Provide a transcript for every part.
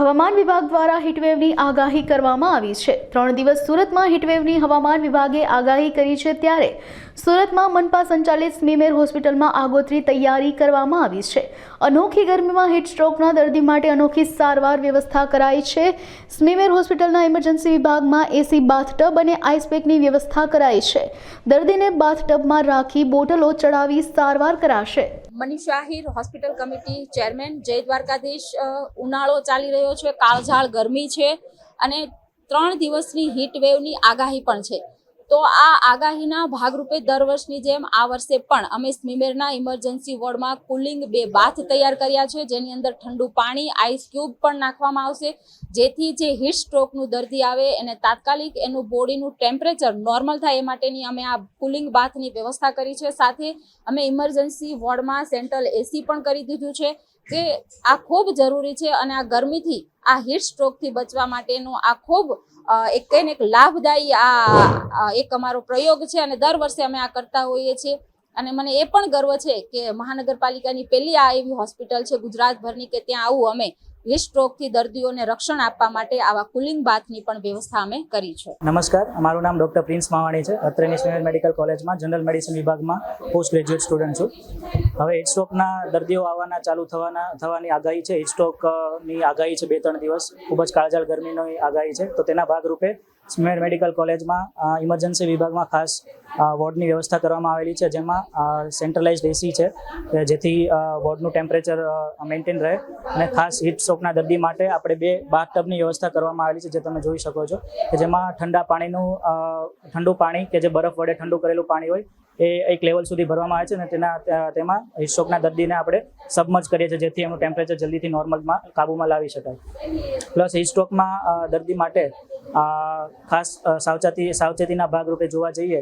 હવામાન વિભાગ દ્વારા હીટવેવની આગાહી કરવામાં આવી છે. ત્રણ દિવસ સુરતમાં હીટવેવની હવામાન વિભાગે આગાહી કરી છે ત્યારે સુરતમાં મનપા સંચાલિત સ્મીમેર હોસ્પિટલમાં આગોતરી તૈયારી કરવામાં આવી છે. અનોખી ગરમીમાં હીટસ્ટ્રોકના દર્દી માટે અનોખી સારવાર વ્યવસ્થા કરાઈ છે. સ્મીમેર હોસ્પિટલના ઇમરજન્સી વિભાગમાં એસી બાથટબ અને આઈસપેકની વ્યવસ્થા કરાઈ છે. દર્દીને બાથટબમાં રાખી બોટલો ચડાવી સારવાર કરાશે. Manish Ahir hospital committee chairman, Jay Dwarkadhish ઉનાળો ચાલી રહ્યો છે, કાળઝાળ ગરમી છે અને ત્રણ દિવસની હીટ વેવની આગાહી પણ છે. તો આ આગાહીના ભાગરૂપે દર વર્ષની જેમ આ વર્ષે પણ અમે સ્મીમેરના ઇમરજન્સી વોર્ડમાં કુલિંગ બે બાથ તૈયાર કર્યા છે. જેની અંદર ઠંડુ પાણી આઈસ ક્યુબ પણ નાખવામાં આવશે. જેથી જે હીટ સ્ટ્રોકનું દર્દી આવે, એને તાત્કાલિક એનું બોડીનું ટેમ્પરેચર નોર્મલ થાય એ માટેની અમે આ કુલિંગ બાથની વ્યવસ્થા કરી છે. સાથે અમે ઇમરજન્સી વોર્ડમાં સેન્ટ્રલ એસી પણ કરી દીધું છે. કે આ ખૂબ જરૂરી છે અને આ ગરમીથી આ હીટ સ્ટ્રોકથી બચવા માટેનું આ ખૂબ એક કહીને એક લાભદાયી આ એક અમારો પ્રયોગ છે અને દર વર્ષે અમે આ કરતા હોઈએ છીએ. અને મને એ પણ ગર્વ છે કે મહાનગરપાલિકાની પહેલી આ એવી હોસ્પિટલ છે ગુજરાતભરની કે ત્યાં આવું અમે સ્ટ્રોકથી દર્દીઓને રક્ષણ આપવા માટે આવા કુલિંગ બાથની પણ વ્યવસ્થા અમે કરી છે. નમસ્કાર મારું નામ ડૉક્ટર પ્રિન્સ માવાણી છે. અત્રેની નેશનલ મેડિકલ કોલેજમાં જનરલ મેડિસિન વિભાગમાં પોસ્ટ ગ્રેજ્યુએટ સ્ટુડન્ટ છું. હવે સ્ટ્રોકના દર્દીઓ આવવાના, ચાલુ થવાના, થવાની આગાહી છે. સ્ટ્રોકની આગાહી છે બે ત્રણ દિવસ. ખૂબ જ કાળજાળ ગરમીની આગાહી છે. તો તેના ભાગરૂપે સ્મેર મેડિકલ કોલેજમાં ઇમરજન્સી વિભાગમાં ખાસ વોર્ડની વ્યવસ્થા કરવામાં આવેલી છે, જેમાં સેન્ટ્રલાઇઝડ એસી છે જેથી વોર્ડનું ટેમ્પરેચર મેન્ટેન રહે. અને ખાસ હીટ સ્ટ્રોકના દર્દી માટે આપણે બે બાથટબની વ્યવસ્થા કરવામાં આવેલી છે, જે તમે જોઈ શકો છો, કે જેમાં ઠંડા પાણીનું ઠંડુ પાણી કે જે બરફ વડે ઠંડુ કરેલું પાણી હોય, એ એક લેવલ સુધી ભરવામાં આવે છે અને તેના તેમાં હિસ્ટોકના દર્દીને આપણે સબમર્જ કરીએ છીએ, જેથી એનું ટેમ્પરેચર જલ્દીથી નોર્મલમાં કાબૂમાં લાવી શકાય. પ્લસ હિસ્ટોકમાં દર્દી માટે ખાસ સાવચેતી, સાવચેતીના ભાગરૂપે જોવા જઈએ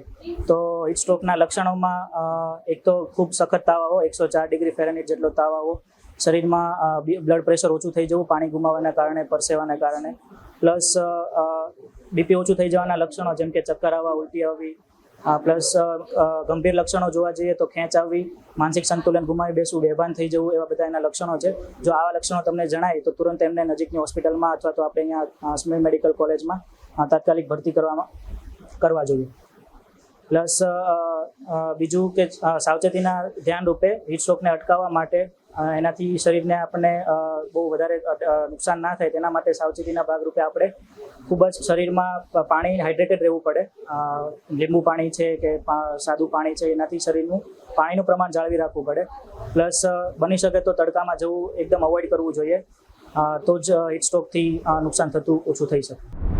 તો હીટ સ્ટ્રોકના લક્ષણોમાં એક તો ખૂબ સખત તાવ આવો એકસો ચાર ડિગ્રી ફેરનહીટ જેટલો તાવ આવો શરીરમાં બ્લડ પ્રેશર ઓછું થઈ જવું, પાણી ગુમાવવાના કારણે, પરસેવાના કારણે. પ્લસ બીપી ઓછું થઈ જવાના લક્ષણો જેમ કે ચક્કર આવવા, ઉલટી આવવી. પ્લસ ગંભીર લક્ષણો જોવા જઈએ તો ખેંચ આવવી, માનસિક સંતુલન ગુમાવી બેસવું, બેભાન થઈ જવું એવા બધા એના લક્ષણો છે. જો આવા લક્ષણો તમને જણાય તો તુરંત એમને નજીકની હોસ્પિટલમાં અથવા તો આપણે અહીંયા સ્મેલ મેડિકલ કોલેજમાં તાત્કાલિક ભરતી કરવામાં, કરવા જોઈએ. પ્લસ બીજું કે સાવચેતીના ધ્યાન રૂપે હીટ સ્ટ્રોકને અટકાવવા માટે એનાથી શરીરને આપણને બહુ વધારે નુકસાન ના થાય તેના માટે સાવચેતીના ભાગરૂપે આપણે ખૂબ જ શરીરમાં પાણી હાઇડ્રેટેડ રહેવું પડે. લીંબુ પાણી છે કે સાદું પાણી છે એનાથી શરીરનું પાણીનું પ્રમાણ જાળવી રાખવું પડે. પ્લસ બની શકે તો તડકામાં જવું એકદમ અવોઇડ કરવું જોઈએ. તો જ હીટ સ્ટ્રોકથી નુકસાન થતું ઓછું થઈ શકે.